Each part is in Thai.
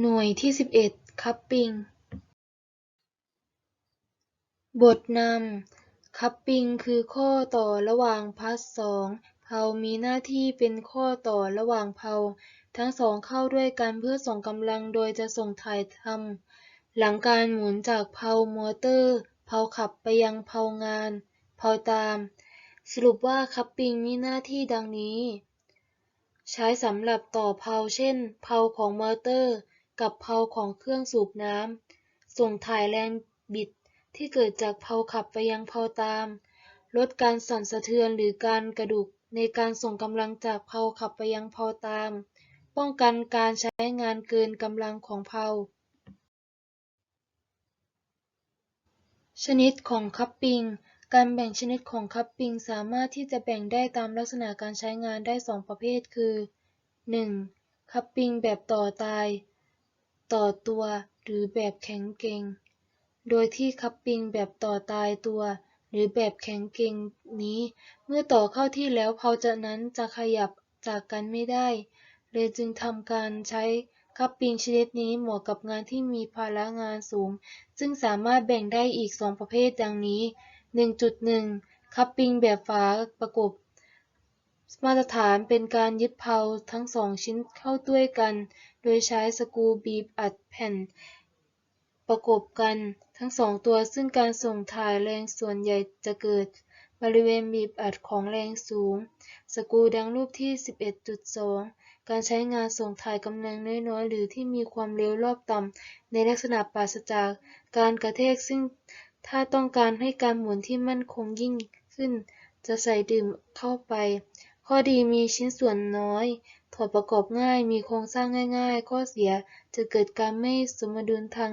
หน่วยที่สิบเอ็ดคัพปิง บทนำคัพปิงคือข้อต่อระหว่างพาร์ทสองเพามีหน้าที่เป็นข้อต่อระหว่างเพาทั้งสองเข้าด้วยกันเพื่อส่งกำลังโดยจะส่งถ่ายทำหลังการหมุนจากเพามอเตอร์ เพาขับไปยังเพางาน เพาตาม สรุปว่าคัพปิงมีหน้าที่ดังนี้ ใช้สำหรับต่อเพาเช่น เพาของมอเตอร์ กับเพลาของเครื่องสูบน้ำ ส่งถ่ายแรงบิดที่เกิดจากเพลาขับไปยังเพลาตาม ลดการสั่นสะเทือนหรือการกระดุกในการส่งกำลังจากเพลาขับไปยังเพลาตาม ป้องกันการใช้งานเกินกำลังของเพลาชนิดของคัพปิ้งการแบ่งชนิดของคัพปิ้งสามารถที่จะแบ่งได้ตามลักษณะการใช้งานได้สองประเภทคือ 1. คัพปิ้งแบบต่อตาย ต่อตัวหรือแบบแข็งเกร็ง โดยที่คัพปิ้งแบบต่อตายตัว หรือแบบแข็งเกร็งนี้ เมื่อต่อเข้าที่แล้วเพลาจะนั้นจะขยับจากกันไม่ได้ เลยจึงทำการใช้คัพปิ้งชนิดนี้เหมาะกับงานที่มีภาระงานสูง ซึ่งสามารถแบ่งได้อีกสองประเภทดังนี้ 1.1 คัพปิ้งแบบฝาประกบ มาตรฐานเป็นการยึดเพลาทั้งสองชิ้นเข้าด้วยกัน โดยใช้สกรูบีบอัดแผ่น ประกบกันทั้งสองตัวซึ่งการส่งถ่ายแรงส่วนใหญ่จะเกิด บริเวณบีบอัดของแรงสูง สกรูดังรูปที่ 11.2 การใช้งานส่งถ่ายกำลังน้อยๆ หรือที่มีความเร็วรอบต่ำในลักษณะปราศจากการกระแทกซึ่งถ้าต้องการให้การหมุนที่มั่นคงยิ่งขึ้น จะใส่ดื่มเข้าไป ข้อดีมีชิ้นส่วนน้อย ถอดประกอบง่าย มีโครงสร้างง่าย ๆ ข้อเสียจะเกิดการไม่สมดุลทาง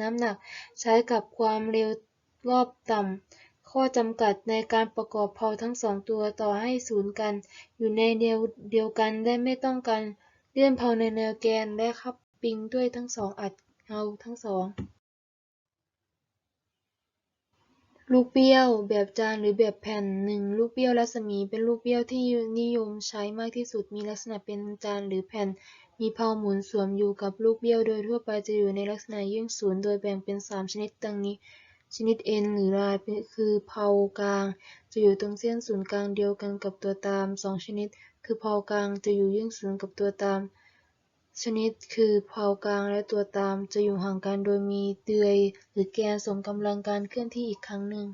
น้ำหนัก ใช้กับความเร็วรอบต่ำ ข้อจำกัดในการประกอบเพลาทั้งสองตัวต่อให้ศูนย์กัน อยู่ในแนวเดียวกันและไม่ต้องการเลื่อนเพลาในแนวแกนและคัพปิ้งด้วยทั้งสองอัดเอาทั้งสอง ลูกเบี้ยว แบบจานหรือแบบแผ่น 1. ลูกเบี้ยวรัศมี เป็นลูกเบี้ยวที่นิยมใช้มากที่สุด มีลักษณะเป็นจานหรือแผ่น มีเพลาหมุนสวมอยู่กับลูกเบี้ยว โดยทั่วไปจะอยู่ในลักษณะยื่นศูนย์ โดยแบ่งเป็น 3 ชนิดดังนี้ ชนิด N หรือลายคือเพลากลาง จะอยู่ตรงเส้นศูนย์กลางเดียวกันกับตัวตาม 2 ชนิด คือเพลากลางจะอยู่ยื่นศูนย์กับตัวตาม ชนิดคือเพลากลางและตัวตามจะอยู่ห่างกันโดยมีเดือยหรือแกนส่งกำลังการเคลื่อนที่อีกครั้งหนึ่ง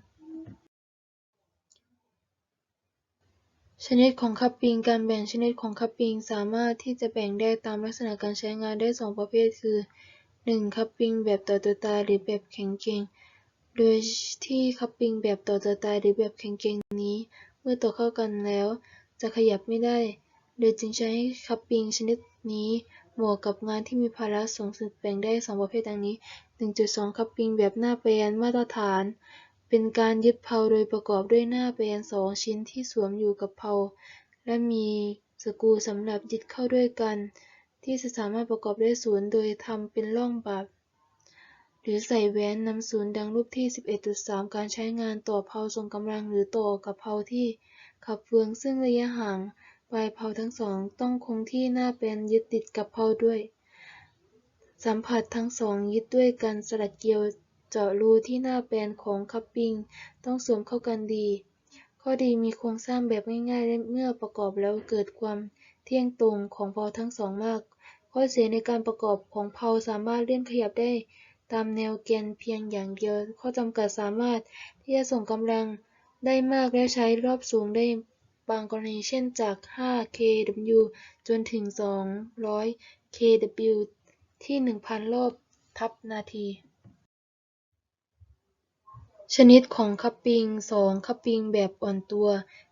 ชนิดของคัพปิ้งการแบ่งชนิดของคัพปิ้งสามารถที่จะแบ่งได้ตามลักษณะการใช้งานได้สองประเภท คือ 1. คัพปิ้งแบบต่อตัวตายหรือแบบแข็งเกร็งโดยที่คัพปิ้งแบบต่อตัวตายหรือแบบแข็งเกร็งนี้ เมื่อต่อเข้ากันแล้ว จะขยับไม่ได้เลยจึงใช้คัพปิ้งชนิดนี้ เหมาะกับงานที่มีภาระสูงสุดแบ่งได้สองประเภทดังนี้ 1.2 คัพปิ้งแบบหน้าแปรนมาตรฐาน เป็นการยึดเพลาโดยประกอบด้วยหน้าแปรนสองชิ้นที่สวมอยู่กับเพลาและมีสกรูสำหรับยึดเข้าด้วยกัน ที่จะสามารถประกอบด้วยศูนย์โดยทำเป็นร่องบาปหรือใส่แหวนนำศูนย์ดังรูปที่ 11.3 การใช้งานต่อเพลาทรงกำลังหรือต่อกับเพลาที่ขับเฟืองซึ่งระยะห่าง ปลายเพลาทั้งสองต้องคงที่หน้าแปรนยึดติดกับเพลาด้วย สัมผัสทั้งสองยึดด้วยกันสลักเกลียวเจาะรูที่หน้าแปนของคัพปิ้งต้องสวมเข้ากันดี ข้อดีมีโครงสร้างแบบง่ายๆและเมื่อประกอบแล้วเกิดความเที่ยงตรงของเพลาทั้งสองมาก ข้อเสียในการประกอบของเพลาสามารถเลื่อนขยับได้ตามแนวแกนเพียงอย่างเดียว ข้อจำกัดสามารถที่จะส่งกำลังได้มากและใช้รอบสูงได้ บางกรณีเช่นจาก 5 kW จนถึง 200 kW ที่ 1,000 รอบทับนาที ชนิดของคัพปิ้ง 2. คัพปิ้งแบบอ่อนตัว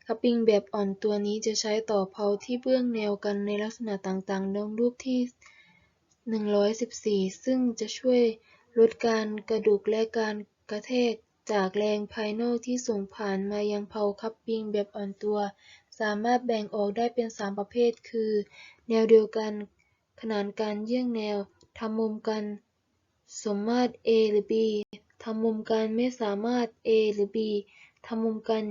คัพปิ้งแบบอ่อนตัวนี้จะใช้ต่อเพลาที่เบื้องแนวกันในลักษณะต่างๆ ดังรูปที่ 114 ซึ่งจะช่วยลดการกระดุกและการกระแทก จากแรงภายนอกที่ส่งผ่านมายังเพลาคัพปิ้งแบบอ่อนตัว สามารถแบ่งออกได้เป็น 3 ประเภท คือ แนวเดียวกัน ขนานกันเยื้องแนว ทำมุมกัน สมมาตร A หรือ B ทำมุมกันไม่สามารถ A หรือ B ทำมุมกัน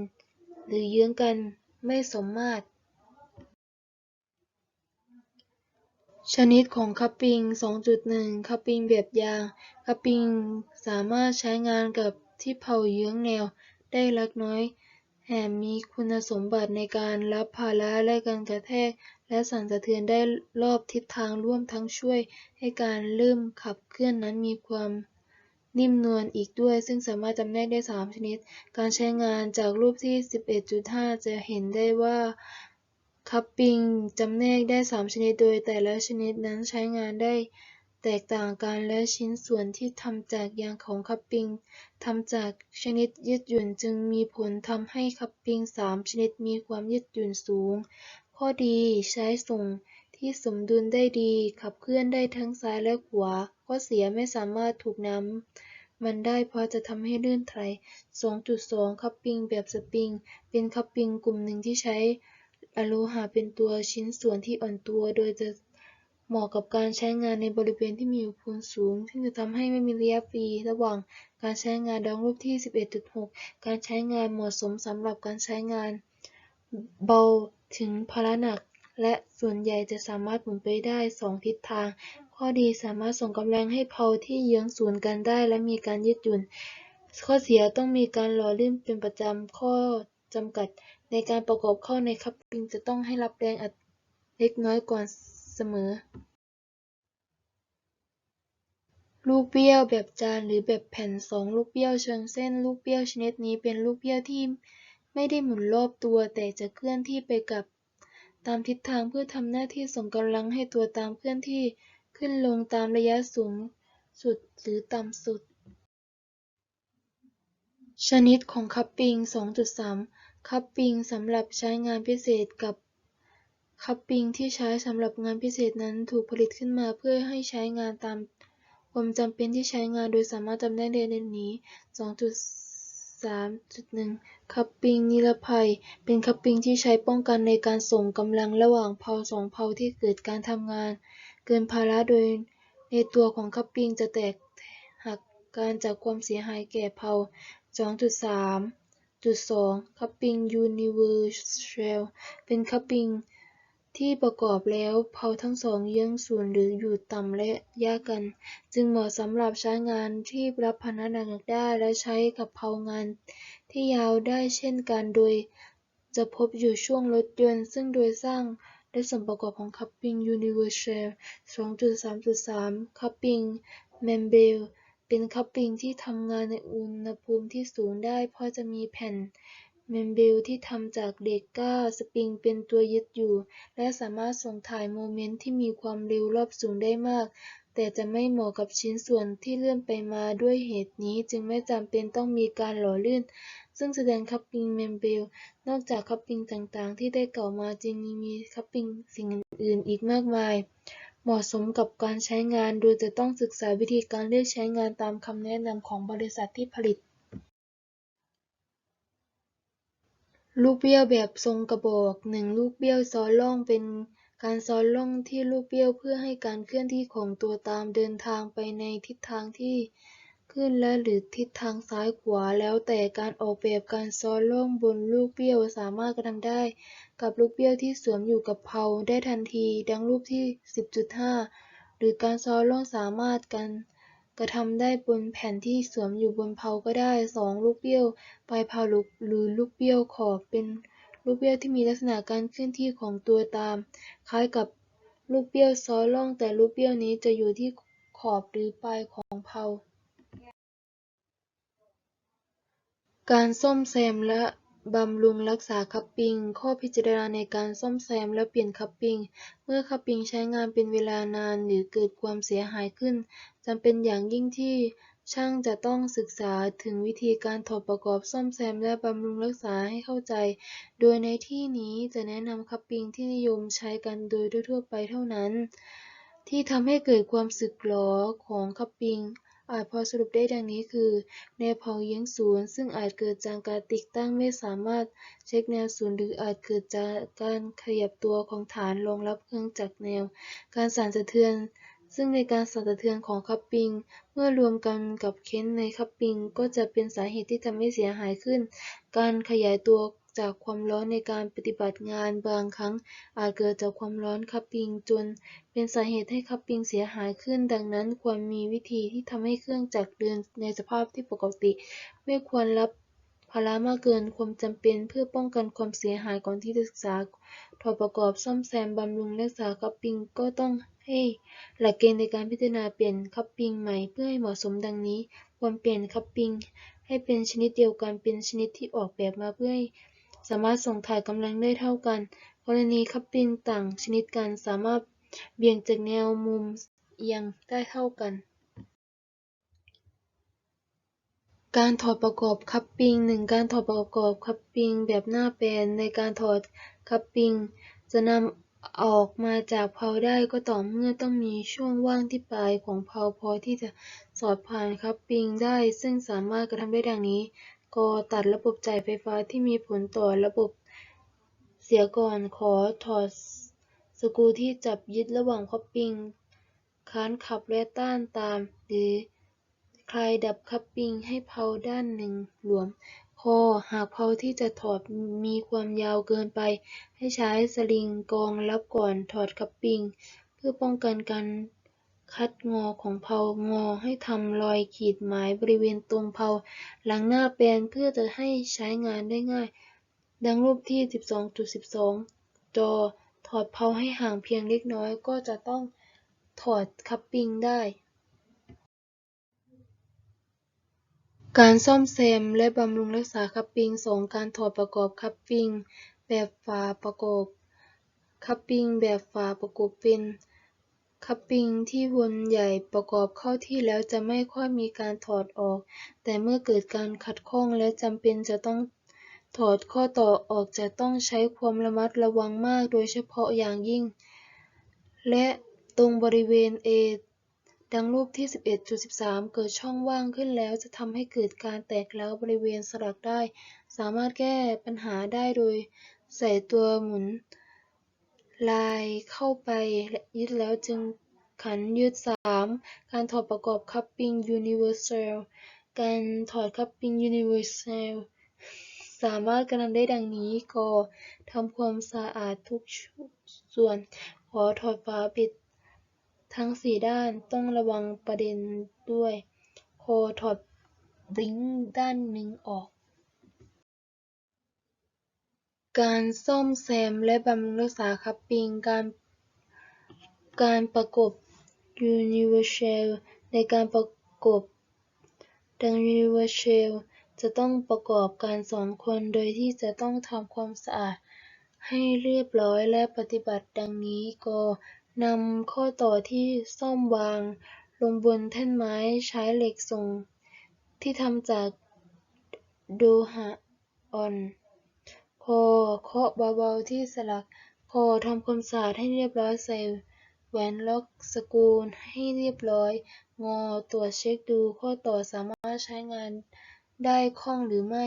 หรือเยื้องกันไม่สมมาตร ชนิดของคัพปิง2.1 คัพปิงแบบยาง คัพปิงสามารถใช้งานกับ ที่เผาเยื้องแนวได้เล็กน้อย แถมมีคุณสมบัติในการรับภาระและการกระแทก และสั่นสะเทือนได้รอบทิศทางร่วมทั้งช่วยให้การเริ่มขับเคลื่อนนั้นมีความนิ่มนวลอีกด้วย ซึ่งสามารถจำแนกได้ 3 ชนิด การใช้งานจากรูปที่ 11.5 จะเห็นได้ว่าคัพปิงจำแนกได้ 3 ชนิด โดยแต่ละชนิดนั้นใช้งานได้ แตกต่างกันและชิ้นส่วนที่ทำจากยางของคัพปิงทำจากชนิดยืดหยุ่นจึงมีผลทำให้คัพปิง3ชนิดมีความยืดหยุ่นสูง ข้อดีใช้ส่งที่สมดุลได้ดีขับเคลื่อนได้ทั้งซ้ายและขวา ข้อเสียไม่สามารถถูกน้ำมันได้เพราะจะทำให้ลื่นไถล2.2 คัพปิงแบบสปริง เป็นคัพปิงกลุ่มหนึ่งที่ใช้อโลหะเป็นตัวชิ้นส่วนที่อ่อนตัว โดยจะ เหมาะกับการใช้งานในบริเวณที่มีอุณหภูมิสูง ซึ่งจะทำให้ไม่มีระยะฟรีระหว่างการใช้งานดังรูปที่ 11.6 การใช้งานเหมาะสมสำหรับการใช้งานเบาถึงภาระหนัก และส่วนใหญ่จะสามารถหมุนไปได้สองทิศทาง ข้อดีสามารถส่งกำลังให้เพลาที่เยื้องศูนย์กันได้ และมีการยืดหยุ่น ข้อเสียต้องมีการหล่อลื่นเป็นประจำข้อจำกัด ในการประกอบเข้าในคัพปิงจะต้องให้รับแรงอัดเล็กน้อยกว่า มอ ลูกเบี้ยวแบบจานหรือแบบแผ่นสองลูกเบี้ยวเชิงเส้น ลูกเบี้ยวชนิดนี้เป็นลูกเบี้ยวที่ไม่ได้หมุนรอบตัว แต่จะเคลื่อนที่ไปกับตามทิศทางเพื่อทำหน้าที่ส่งกำลังให้ตัวตามเคลื่อนที่ขึ้นลงตามระยะสูงสุดหรือต่ำสุด ชนิดของคัพปิง 2.3 คัพปิงสำหรับใช้งานพิเศษกับ คัพปิงที่ใช้สำหรับงานพิเศษนั้นถูกผลิตขึ้นมาเพื่อให้ใช้งานตามความจำเป็นที่ใช้งานโดยสามารถจำแนกได้ดังนี้ 2.3.1 คัพปิงนิรภัย เป็นคัพปิงที่ใช้ป้องกันในการส่งกำลังระหว่างเพลาสองเพลาที่เกิดการทำงาน เกินภาระโดยในตัวของคัพปิงจะแตกหักการจากความเสียหายแก่เพลา2.3.2 คัพปิงยูนิเวอร์แซลเป็นคัพปิง ที่ประกอบแล้วเพลาทั้งสองเยื้องศูนย์หรืออยู่ต่ำและยากกัน จึงเหมาะสำหรับใช้งานที่รับภาระหนักๆได้และใช้กับเพลางานที่ยาวได้เช่นกันโดยจะพบอยู่ช่วงรถยนต์ซึ่งโดยสร้างและส่วนประกอบของคัพปิงยูนิเวอร์แซล2.3.3 คัพปิงเมมเบรนเป็นคัพปิงที่ทำงานในอุณหภูมิที่สูงได้เพราะจะมีแผ่น เมมเบรนที่ทำจากเหล็กก้าสปริงเป็นตัวยึดอยู่ และสามารถส่งถ่ายโมเมนต์ที่มีความเร็วรอบสูงได้มาก แต่จะไม่เหมาะกับชิ้นส่วนที่เลื่อนไปมาด้วยเหตุนี้จึงไม่จำเป็นต้องมีการหล่อลื่น ซึ่งแสดงคัพปิงเมมเบรนนอกจากคัพปิงต่างๆ ที่ได้กล่าวมาจึงมีคัพปิงสิ่งอื่นๆอีกมากมายเหมาะสมกับการใช้งานโดยจะต้องศึกษาวิธีการเลือกใช้งานตามคำแนะนำของบริษัทที่ผลิต ลูกเบี้ยวแบบทรงกระบอก1ลูกเบี้ยวซ้อนร่องเป็นการซ้อนร่องที่ลูกเบี้ยวเพื่อให้การเคลื่อนที่ของตัวตามเดินทางไปในทิศทางที่ขึ้นและหรือทิศทางซ้ายขวาแล้วแต่การออกแบบการซ้อนร่องบนลูกเบี้ยวสามารถกระทำได้ กับลูกเบี้ยวที่สวมอยู่กับเพลาได้ทันที ดังรูปที่ 10.5 หรือการซ้อนร่องสามารถกา รกระทำได้บนแผ่นที่สวมอยู่บนเพลาก็ได้ 2 ลูกเบี้ยวปลายเพลาหรือลูกเบี้ยวขอบเป็นลูกเบี้ยวที่มีลักษณะการเคลื่อนที่ของตัวตาม คล้ายกับลูกเบี้ยวซ้อนร่อง แต่ลูกเบี้ยวนี้จะอยู่ที่ขอบหรือปลายของเพลาการซ่อมแซมและ บำรุงรักษาคัพปิง ข้อพิจารณาในการซ่อมแซมและเปลี่ยนคัพปิง เมื่อคัพปิงใช้งานเป็นเวลานานหรือเกิดความเสียหายขึ้นจำเป็นอย่างยิ่งที่ช่างจะต้องศึกษาถึงวิธีการถอดประกอบซ่อมแซมและบำรุงรักษาให้เข้าใจ โดยในที่นี้จะแนะนำคัพปิงที่นิยมใช้กันโดยทั่วไปเท่านั้น ที่ทำให้เกิดความสึกหรอของคัพปิง อาจพอสรุปได้ดังนี้คือ แนวเผาเยื้องศูนย์ ซึ่งอาจเกิดจากการติดตั้งไม่สามารถเช็คแนวศูนย์หรืออาจเกิดจากการขยับตัวของฐานรองรับเครื่องจักรแนว การสั่นสะเทือนซึ่งในการสั่นสะเทือนของคัพปิง เมื่อรวมกันกับเค้นในคัพปิง ก็จะเป็นสาเหตุที่ทำให้เสียหายขึ้น การขยายตัว จากความร้อนในการปฏิบัติงานบางครั้งอาจเกิดจากความร้อนคัพปิ้งจนเป็นสาเหตุให้คัพปิ้งเสียหายขึ้น ดังนั้นควรมีวิธีที่ทำให้เครื่องจักรเดินในสภาพที่ปกติ ไม่ควรรับภาระมากเกินความจำเป็นเพื่อป้องกันความเสียหายก่อนที่จะศึกษาถอดประกอบซ่อมแซมบำรุงรักษาคัพปิ้งก็ต้องให้หลักเกณฑ์ในการพิจารณาเปลี่ยนคัพปิ้งใหม่เพื่อให้เหมาะสมดังนี้ ควรเปลี่ยนคัพปิ้งให้เป็นชนิดเดียวกันเป็นชนิดที่ออกแบบมาเพื่อให้ สามารถส่งถ่ายกำลังได้เท่ากัน กรณีคัพปิ้งต่างชนิดกันสามารถเบี่ยงจากแนวมุมเอียงได้เท่ากัน การถอดประกอบคัพปิ้งหนึ่งการถอดประกอบคัพปิ้งแบบหน้าแปรนในการถอดคัพปิ้งจะนำออกมาจากเพลาได้ก็ต่อเมื่อต้องมีช่วงว่างที่ปลายของเพลาพอที่จะสอดผ่านคัพปิ้งได้ ซึ่งสามารถกระทำได้ดังนี้ ก ตัดระบบจ่ายไฟฟ้าที่มีผลต่อระบบเสียก่อนขอถอดสกรูที่จับยึดระหว่างคัพปิ้งค้านขับและต้านตาม หรือคลายดับคัพปิ้งให้เพลาด้านหนึ่งหลวมคหากเพลาที่จะถอดมีความยาวเกินไป ให้ใช้สลิงกองรับก่อนถอดคัพปิ้งเพื่อป้องกันการ คัดงอของเพลางอให้ทำรอยขีดหมายบริเวณตรงเพลาหลังหน้าแปรนเพื่อจะให้ใช้งานได้ง่าย ดังรูปที่ 12.12 จอ ถอดเพลาให้ห่างเพียงเล็กน้อยก็จะต้องถอดคัพปิ้งได้ การซ่อมแซมและบำรุงรักษาคัพปิ้งสองการถอดประกอบคัพปิ้งแบบฝาประกอบคัพปิ้งแบบฝาประกอบเป็น คัพปิงที่วนใหญ่ประกอบเข้าที่แล้วจะไม่ค่อยมีการถอดออก แต่เมื่อเกิดการขัดข้องและจำเป็นจะต้องถอดข้อต่อออกจะต้องใช้ความระมัดระวังมากโดยเฉพาะอย่างยิ่ง และตรงบริเวณ A ดังรูปที่ 11.13 เกิดช่องว่างขึ้นแล้วจะทำให้เกิดการแตกร้วบริเวณสลักได้ สามารถแก้ปัญหาได้โดยใส่ตัวหมุน ลายเข้าไป ยึดแล้วจึงขันยืด 3. การถอดประกอบคัพปิ้งยูนิเวอร์แซลการถอดคัพปิ้งยูนิเวอร์แซลสามารถกระทำได้ดังนี้กทำความสะอาดทุกส่วน ขอถอดฝาปิดทั้งสี่ด้านต้องระวังประเด็นด้วยคถอดบลิ้งด้านหนึ่งออก การซ่อมแซมและบำรุงรักษาคัพปิง การการประกบยูนิเวอร์แซลในการประกบดังยูนิเวอร์แซลจะต้องประกอบกันสองคนโดยที่จะต้องทำความสะอาดให้เรียบร้อยและปฏิบัติดังนี้กนำข้อต่อที่ซ่อมวาง ลงบนแท่นไม้ใช้เหล็กส่ง ที่ทำจากโลหะอ่อน เคาะเบาๆที่สลักคทำความสะอาดให้เรียบร้อยใส่แหวนล็อกสกรูให้เรียบร้อย งอตรวจเช็คดูข้อต่อสามารถใช้งานได้คล่องหรือไม่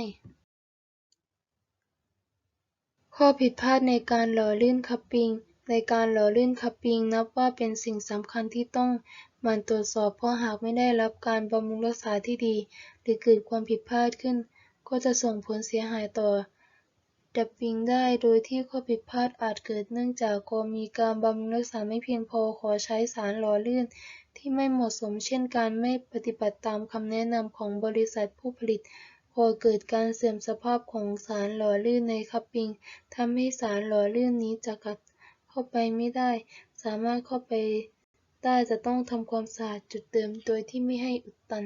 ข้อผิดพลาดในการหล่อลื่นคัพปิง ในการหล่อลื่นคัพปิงนับว่าเป็นสิ่งสำคัญที่ต้องหมั่นตรวจสอบเพราะหากไม่ได้รับการบำรุงรักษาที่ดี หรือเกิดความผิดพลาดขึ้น ก็จะส่งผลเสียหายต่อ ดับปิงได้ โดยที่ข้อผิดพลาดอาจเกิดเนื่องจากกมีการบำรุงรักษาไม่เพียงพอขอใช้สารหล่อลื่น ที่ไม่เหมาะสมเช่นการไม่ปฏิบัติตามคำแนะนำของบริษัทผู้ผลิตพอเกิดการเสื่อมสภาพของสารหล่อลื่นในคัพปิงทำให้สารหล่อลื่นนี้จะกลับเข้าไปไม่ได้ สามารถเข้าไปได้จะต้องทำความสะอาดจุดเดิมโดยที่ไม่ให้อุดตัน